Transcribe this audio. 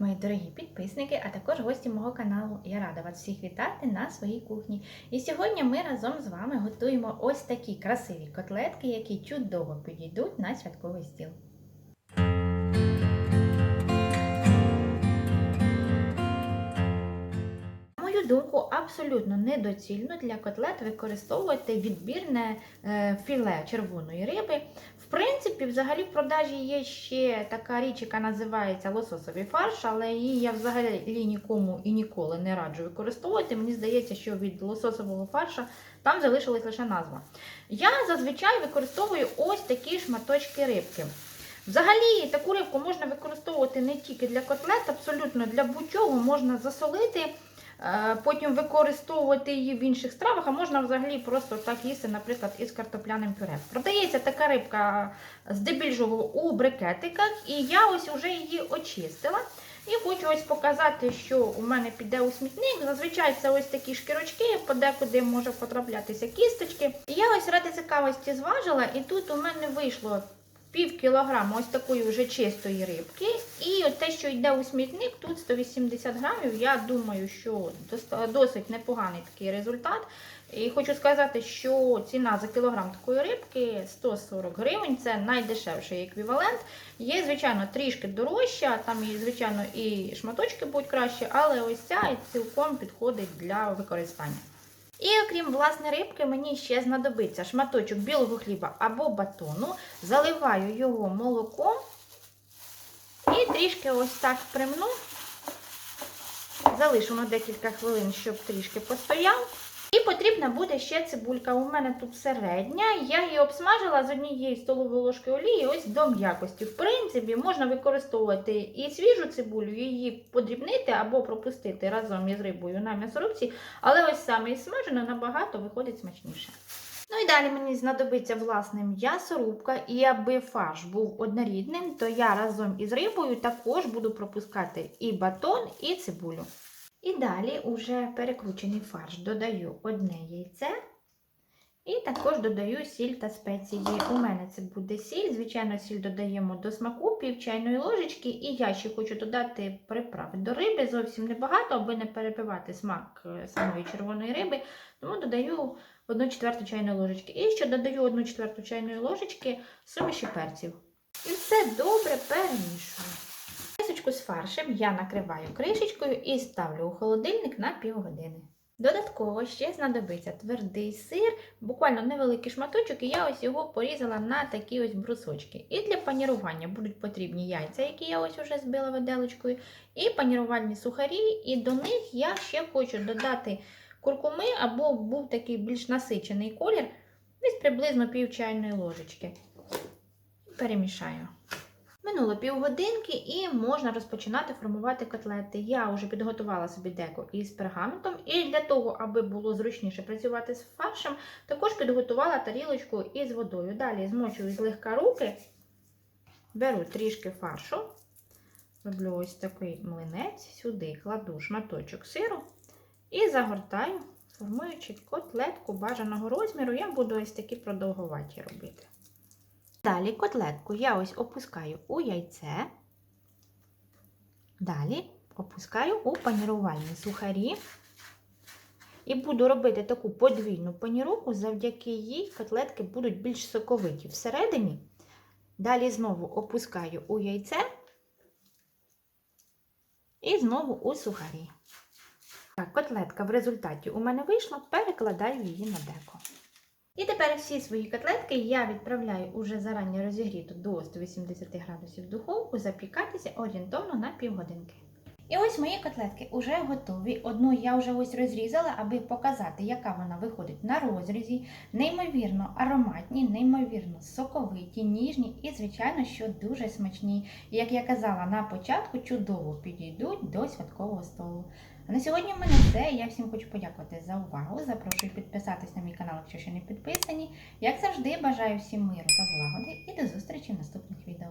Привіт, мої дорогі підписники, а також гості мого каналу. Я рада вас всіх вітати на своїй кухні. І сьогодні ми разом з вами готуємо ось такі красиві котлетки, які чудово підійдуть на святковий стіл. Думку, абсолютно недоцільно для котлет використовувати відбірне е, філе червоної риби. В принципі, взагалі в продажі є ще така річ, яка називається лососовий фарш, але її я взагалі нікому і ніколи не раджу використовувати. Мені здається, що від лососового фарша там залишилась лише назва. Я зазвичай використовую ось такі шматочки рибки. Взагалі, таку рибку можна використовувати не тільки для котлет, абсолютно для будь-чого можна засолити. Е, Потім використовувати її в інших стравах, а можна взагалі просто так їсти, наприклад, із картопляним пюре. Продається така рибка здебільшого у брикетиках, і я ось вже її очистила. І хочу ось показати, що у мене піде у смітник. Зазвичай це ось такі шкірочки, подекуди може потраплятися кісточки. І я ось ради цікавості зважила, і тут у мене вийшло пів кілограма ось такої вже чистої рибки. І от те, що йде у смітник, тут 180 грамів. Я думаю, що досить непоганий такий результат. І хочу сказати, що ціна за кілограм такої рибки 140 гривень, це найдешевший еквівалент. Є, звичайно, трішки дорожча, там і, звичайно, і шматочки будуть краще, але ось ця цілком підходить для використання. І окрім власне рибки, мені ще знадобиться шматочок білого хліба або батону. Заливаю його молоком і трішки ось так примну. Залишу на декілька хвилин, щоб трішки постояв. І потрібна буде ще цибулька. У мене тут середня. Я її обсмажила з однієї столової ложки олії ось до м'якості. В принципі, можна використовувати і свіжу цибулю, її подрібнити або пропустити разом із рибою на м'ясорубці, але ось саме із смажено набагато виходить смачніше. Ну і далі мені знадобиться власне м'ясорубка, і аби фарш був однорідним, то я разом із рибою також буду пропускати і батон, і цибулю. І далі уже перекручений фарш додаю одне яйце. І також додаю сіль та спеції. У мене це буде сіль. Звичайно, сіль додаємо до смаку пів чайної ложечки. І я ще хочу додати приправи до риби. Зовсім небагато, аби не перебивати смак е, самої червоної риби. Тому додаю 1 четверту чайної ложечки. І ще додаю 1 четверту чайної ложечки суміші перців. І все добре перемішую. Мисочку з фаршем я накриваю кришечкою і ставлю у холодильник на півгодини. Додатково ще знадобиться твердий сир, буквально невеликий шматочок, і я ось його порізала на такі ось брусочки. І для панірування будуть потрібні яйця, які я ось уже збила виделочкою, і панірувальні сухарі, і до них я ще хочу додати куркуми, або був такий більш насичений колір, десь приблизно пів чайної ложечки. Перемішаю. Минуло півгодинки і можна розпочинати формувати котлети. Я вже підготувала собі деко із пергаментом, і для того, аби було зручніше працювати з фаршем, також підготувала тарілочку із водою. Далі змочую злегка руки, беру трішки фаршу, роблю ось такий млинець, сюди кладу шматочок сиру і загортаю, формуючи котлетку бажаного розміру. Я буду ось такі продовгуваті робити. Далі котлетку я ось опускаю у яйце. Далі опускаю у панірувальні сухарі. І буду робити таку подвійну паніровку, завдяки їй котлетки будуть більш соковиті всередині. Далі знову опускаю у яйце і знову у сухарі. Так, котлетка в результаті у мене вийшла, перекладаю її на деко. І тепер всі свої котлетки я відправляю уже зарані розігріту до 180 градусів духовку запікатися орієнтовно на півгодинки. І ось мої котлетки вже готові. Одну я вже ось розрізала, аби показати, яка вона виходить на розрізі. Неймовірно ароматні, неймовірно соковиті, ніжні і, звичайно, що дуже смачні. І, як я казала на початку, чудово підійдуть до святкового столу. А на сьогодні в мене все. Я всім хочу подякувати за увагу. Запрошую підписатись на мій канал, якщо ще не підписані. Як завжди, бажаю всім миру та злагоди і до зустрічі в наступних відео.